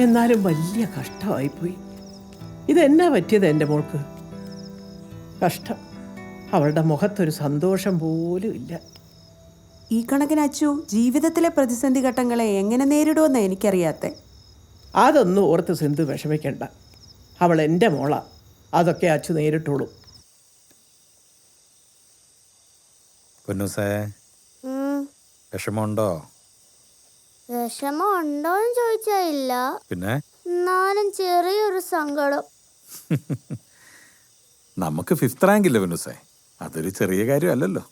എന്നാലും വലിയ കഷ്ടമായിപ്പോയി. ഇതെന്നാ പറ്റിയത് എന്റെ മോൾക്ക്? കഷ്ടം. അവളുടെ മുഖത്തൊരു സന്തോഷം പോലും ഇല്ല. ഈ കണക്കിന് അച്ചു ജീവിതത്തിലെ പ്രതിസന്ധി ഘട്ടങ്ങളെ എങ്ങനെ നേരിടുമെന്ന് എനിക്കറിയാത്ത. അതൊന്നും ഓർത്ത് സിന്ധു വിഷമിക്കണ്ട. അവൾ എന്റെ മോളാ. അതൊക്കെ അച്ചു നേരിട്ടോളൂ. പൊന്നൂസേ വിഷമമുണ്ടോ? വിഷമം ഉണ്ടോന്ന് ചോദിച്ചാ ഇല്ല. പിന്നെ? എന്നാലും ചെറിയൊരു സങ്കടം. നമുക്ക് ഫിഫ്ത് റാങ്ക് ഇല്ല വിനുസേ? അതൊരു ചെറിയ കാര്യമല്ലല്ലോ?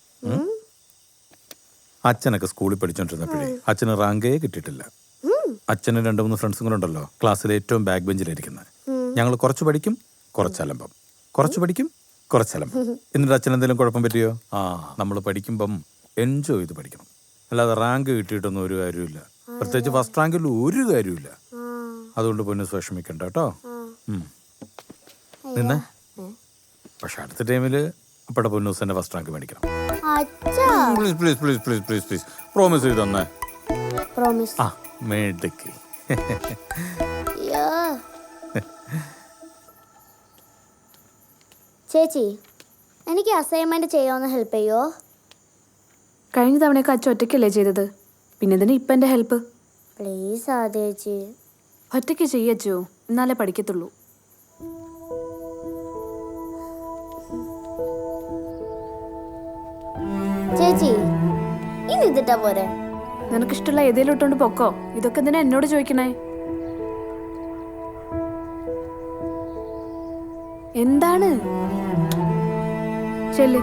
അച്ഛനൊക്കെ സ്കൂളിൽ പഠിച്ചോണ്ടിരുന്നപ്പോഴേ അച്ഛന് റാങ്കേ കിട്ടിയിട്ടില്ല. അച്ഛന് രണ്ടു മൂന്ന് ഫ്രണ്ട്സും കൂടെ ഉണ്ടല്ലോ ക്ലാസ്സിലെ ഏറ്റവും ബാക്ക് ബെഞ്ചിലിരിക്കുന്നത് ഞങ്ങൾ കുറച്ച് പഠിക്കും കുറച്ച് അലമ്പം. കുറച്ച് പഠിക്കും കുറച്ച് അലമ്പം. എന്നിട്ട് അച്ഛൻ എന്തെങ്കിലും കുഴപ്പം പറ്റിയോ? ആ നമ്മൾ പഠിക്കുമ്പം എൻജോയ് ചെയ്ത് പഠിക്കണം. അല്ലാതെ റാങ്ക് കിട്ടിയിട്ടൊന്നും ഒരു കാര്യമില്ല പ്രത്യേകിച്ച് ഫസ്റ്റ് റാങ്കിൽ ഒരു കാര്യമില്ല അതുകൊണ്ട് പൊന്നു വിഷമിക്കണ്ട കേട്ടോ. ഉം. നിന്നെ? പക്ഷെ അടുത്ത ടൈമിൽ അപ്പടെ പൊന്നൂസ് തന്നെ ഫസ്റ്റ് റാങ്ക് മേടിക്കണം. Please please please please please please promise ചെയ്ത് തന്നെ. പ്രോമിസ് ആ മേടിക്ക്. ചേച്ചി എനിക്ക് അസൈൻമെന്റ് ചെയ്യാവുന്ന ഹെൽപ്പ് ചെയ്യോ? കഴിഞ്ഞ തവണയൊക്കെ അച്ഛൻ ഒറ്റയ്ക്കല്ലേ ചെയ്തത്? പിന്നെ ഇതിന് ഇപ്പം എന്റെ ഹെൽപ്പ് പ്ലീസ് ആ ചേച്ചി. ഒറ്റയ്ക്ക് ചെയ്യച്ചോ എന്നാലേ പഠിക്കത്തുള്ളൂ. ചേച്ചി ഇനി ഇതിട്ടാ പോരെ? നിനക്കിഷ്ടമുള്ള ഏതേലും ഇട്ടോണ്ട് പൊക്കോ? ഇതൊക്കെ എന്തിനാ എന്നോട് ചോദിക്കണേ? എന്താണ്? ചെല്ല്.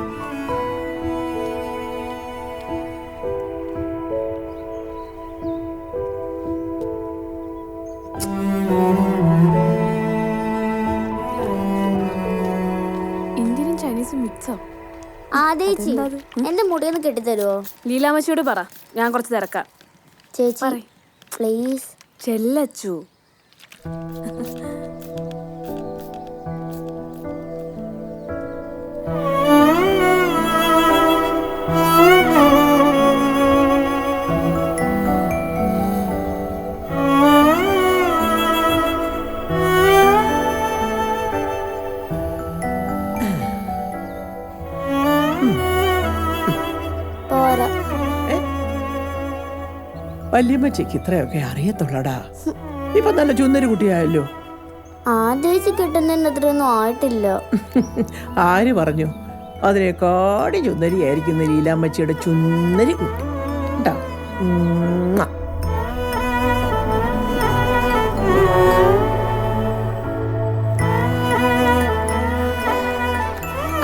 ഇന്ത്യനും ചൈനീസും മിക്സോ. ആ ചേച്ചി എന്റെ മുടിയൊന്ന് കെട്ടിത്തരുവോ? ലീലാമച്ചിയോട് പറ ഞാൻ കുറച്ച് തിരക്കാം. ചേച്ചി. പ്ലീസ്. ചെല്ലച്ചു. വല്യമ്മച്ചയ്ക്ക് ഇത്രയൊക്കെ അറിയത്തുള്ളടാ. ഇപ്പൊ നല്ല ചുന്നരി കുട്ടിയായല്ലോ. ആ കിട്ടുന്നതിന് അത്രയൊന്നും ആയിട്ടില്ല. ആര് പറഞ്ഞു? അതിനേക്കാടി ചുന്നരിയായിരിക്കുന്ന ലീലാമ്മച്ചിയുടെ ചുന്നരി കുട്ടി. ട്ടാ. ഉമ്മാ.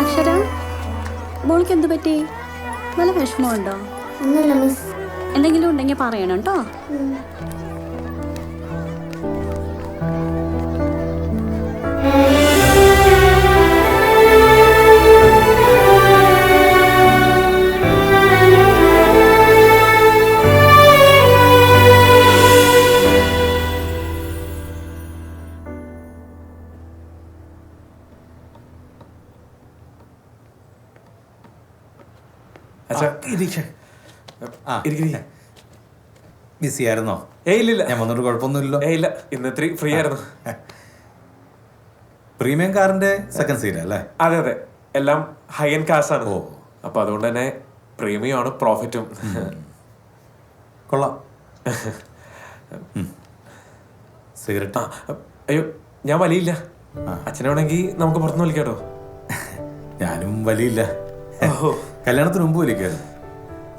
അക്ഷര മോൾക്ക് എന്ത് പറ്റി? നല്ല വിഷമമുണ്ടോ? ഒന്നുമില്ല മിസ് എന്തെങ്കിലും ഉണ്ടെങ്കിൽ പറയണം കേട്ടോ അച്ഛാ ഇരിക്ക്. ബിസി ആയിരുന്നോ? ഏയ് ഇല്ല ഞാൻ വന്നിട്ട് കുഴപ്പമൊന്നുമില്ലല്ലോ. ഏയ് ഇല്ല. ഇന്ന് ഇത്തിരി ഫ്രീ ആയിരുന്നു. പ്രീമിയം കാറിന്റെ സെക്കൻഡ് സീറ്റ് അല്ലേ? അതെ അതെ. എല്ലാം ഹൈ എൻഡ് കാസ് ആണ്. ഓ. അപ്പൊ അതുകൊണ്ട് തന്നെ പ്രീമിയം ആണ് പ്രോഫിറ്റും കൊള്ളാം. സിഗരറ്റ് അയ്യോ ഞാൻ വലിയില്ല. അച്ഛനെ വേണമെങ്കിൽ നമുക്ക് പുറത്തുനിന്ന് വിളിക്കാട്ടോ. ഞാനും വലിയില്ല. കല്യാണത്തിന് മുമ്പ് വലിക്കായിരുന്നു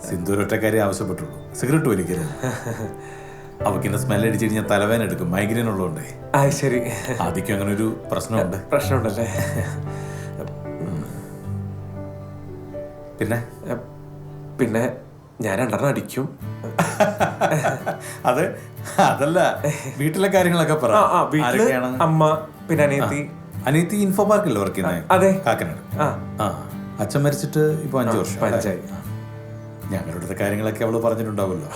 സിന്ദൂർ ഒറ്റക്കാരി ആവശ്യപ്പെട്ടുള്ളൂ. സിഗരറ്റ് വലിക്കരുത്. അവക്കിന്റെ സ്മെൽ അടിച്ചു കഴിഞ്ഞാൽ തലവേന എടുക്കും. മൈഗ്രെയിൻ ഉള്ളതുകൊണ്ടേ ആ ശരി. ആദ്യം അങ്ങനെ ഒരു പ്രശ്നമുണ്ട്. പ്രശ്നമുണ്ടല്ലേ? പിന്നെ? പിന്നെ ഞാൻ രണ്ടെണ്ണം അടിക്കും. അത് അതല്ല വീട്ടിലെ കാര്യങ്ങളൊക്കെ പറ. അമ്മ പിന്നെ അനിയത്തി. അനിയത്തി ഇൻഫോ പാർക്കിൽ വർക്ക് ചെയ്യുന്നത് അതെ. കാക്കനാട്. ആ. അച്ഛൻ മരിച്ചിട്ട് ഇപ്പൊ അഞ്ചു വർഷം അല്ലേ? ഞങ്ങളുടെ കാര്യങ്ങളൊക്കെ അവൾ പറഞ്ഞിട്ടുണ്ടാവുമല്ലോ.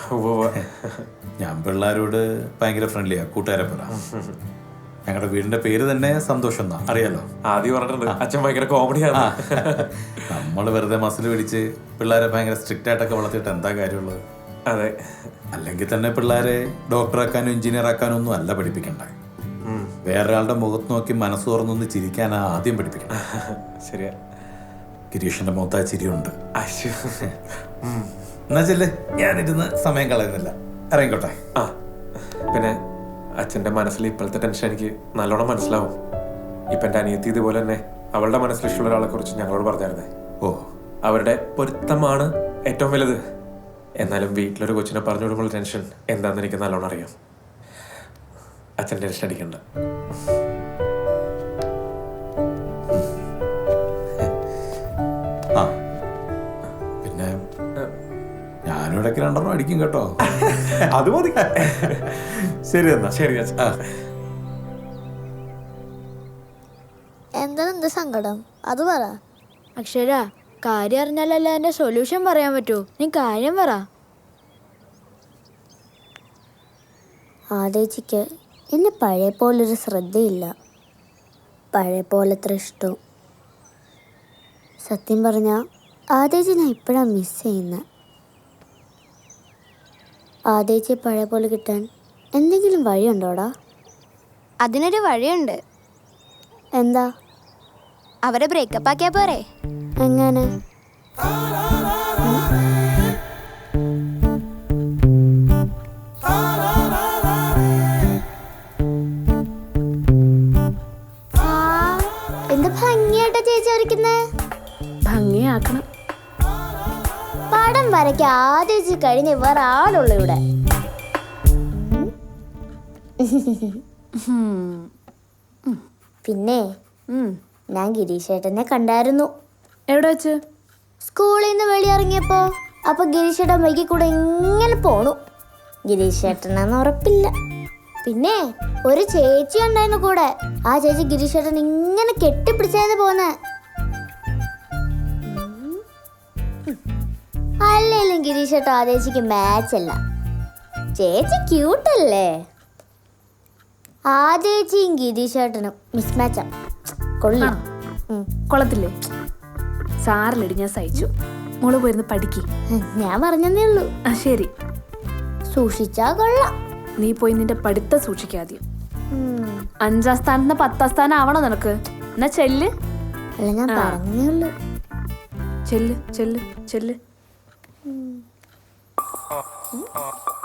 ഞാൻ പിള്ളേരോട് ഭയങ്കര ഫ്രണ്ട്ലിയാ കൂട്ടുകാരെ പോലെ ഞങ്ങളുടെ വീടിന്റെ പേര് തന്നെ സന്തോഷം എന്നാ അറിയാലോ? ആദ്യം പറഞ്ഞിട്ടുണ്ട് അച്ഛൻ ഭയങ്കര കോമഡിയാണ് നമ്മൾ വെറുതെ മസിൽ പിടിച്ച് പിള്ളേരെ ഭയങ്കര സ്ട്രിക്റ്റ് ആയിട്ടൊക്കെ വളർത്തിയിട്ട് എന്താ കാര്യമുള്ളത്? അതെ. അല്ലെങ്കിൽ തന്നെ പിള്ളേരെ ഡോക്ടറാക്കാനും എഞ്ചിനീയർ ആക്കാനും ഒന്നും അല്ല പഠിപ്പിക്കണ്ടേ. വേറൊരാളുടെ മുഖത്ത് നോക്കി മനസ്സ് തുറന്നൊന്ന് ചിരിക്കാനാ ആദ്യം പഠിപ്പിക്കണം ശരിയാ. ഗിരീഷിന്റെ മുഖത്ത് ആ ചിരിയുണ്ട്. എന്നാ ചെല്ലേ ഞാനിരുന്ന് സമയം കളയുന്നില്ല. ഇറങ്ങിക്കോട്ടെ. ആ പിന്നെ അച്ഛന്റെ മനസ്സിൽ ഇപ്പോഴത്തെ ടെൻഷൻ എനിക്ക് നല്ലോണം മനസ്സിലാവും. ഇപ്പം എന്റെ അനിയത്തി ഇതുപോലെ തന്നെ അവളുടെ മനസ്സിലുള്ള ഇഷ്ടമുള്ള ഒരാളെ കുറിച്ച് ഞങ്ങളോട് പറഞ്ഞായിരുന്നേ. ഓ. അവരുടെ പൊരുത്തമാണ് ഏറ്റവും വലുത്. എന്നാലും വീട്ടിലൊരു കൊച്ചിനെ പറഞ്ഞു വിടുമ്പോൾ ടെൻഷൻ എന്താണെന്ന് എനിക്ക് നല്ലോണം അറിയാം. അച്ഛൻ ടെൻഷൻ അടിക്കണ്ട. ഇടയ്ക്ക് രണ്ടെണ്ണം അടിക്കും കേട്ടോ. അത് മതി. ശരി എന്നാ. ശരി ആ. എന്ത് സങ്കടം? അത് പറ. അക്ഷര കാര്യം അറിഞ്ഞാലല്ല എന്റെ സൊല്യൂഷൻ പറയാൻ പറ്റൂ. നീ കാര്യം പറ. ആദേച്ചിക്ക് എന്നെ പഴയ പോലൊരു ശ്രദ്ധയില്ല. പഴയ പോലത്ര ഇഷ്ടവും. സത്യം പറഞ്ഞ ആദേച്ചി ഞാൻ ഇപ്പോഴാണ് മിസ് ചെയ്യുന്നത് ആദേച്ചിയെ പഴയ പോലെ കിട്ടാൻ എന്തെങ്കിലും വഴിയുണ്ടോടാ? അതിനൊരു വഴിയുണ്ട്. എന്താ? അവരെ ബ്രേക്കപ്പ് ആക്കിയാ പോരെ. എങ്ങനെ? ആ, എന്ത് ഭംഗിയായിട്ടാ ചേച്ചി വരയ്ക്കുന്നേ? ഭംഗിയാക്കണം. പടം വരയ്ക്ക് ആദ്യം കഴിഞ്ഞ് വേറെ ആളുള്ളൂ ഇവിടെ. പിന്നെ. ഞാൻ ഗിരീഷേട്ടനെ കണ്ടായിരുന്നു. എവിടെ വെച്ച്? സ്കൂളിൽ നിന്ന് വെളിയിറങ്ങിയപ്പോ അപ്പൊ ഗിരീഷേട്ടൻ വൈകി കൂടെ ഇങ്ങനെ പോണു. ഗിരീഷേട്ടനാന്ന് ഉറപ്പില്ല. പിന്നെ ഒരു ചേച്ചി ഉണ്ടായിരുന്നു കൂടെ. ആ ചേച്ചി ഗിരീഷേട്ടൻ ഇങ്ങനെ കെട്ടിപ്പിടിച്ചായിരുന്നു പോന്നെ. അല്ലേലും ഗിരീഷേട്ടൻ ആ ചേച്ചിക്ക് മാച്ച് അല്ല. ചേച്ചി ക്യൂട്ടല്ലേ ആ ചേച്ചിയും ഗിരീഷേട്ടനും മിസ്മാച്ചാ കൊള്ളാം. കൊള്ളത്തില്ലേ? സാറിലിടി ഞാൻ സഹിച്ചു. മോൾ പോയിരുന്ന് പഠിക്ക്. ഞാൻ പറഞ്ഞതേ ഉള്ളൂ. ആ ശരി. സൂക്ഷിച്ചാ കൊള്ളാം. നീ പോയി നിന്റെ പഠിത്തം സൂക്ഷിക്കാതെയും. അഞ്ചാം സ്ഥാനത്ത് പത്താം സ്ഥാനം ആവണോ നിനക്ക്? എന്നാ ചെല്ല്. അല്ല ഞാൻ ഉള്ളൂ. ചെല്ല് ചെല്ല് ചെല്ല്. 嗯。嗯。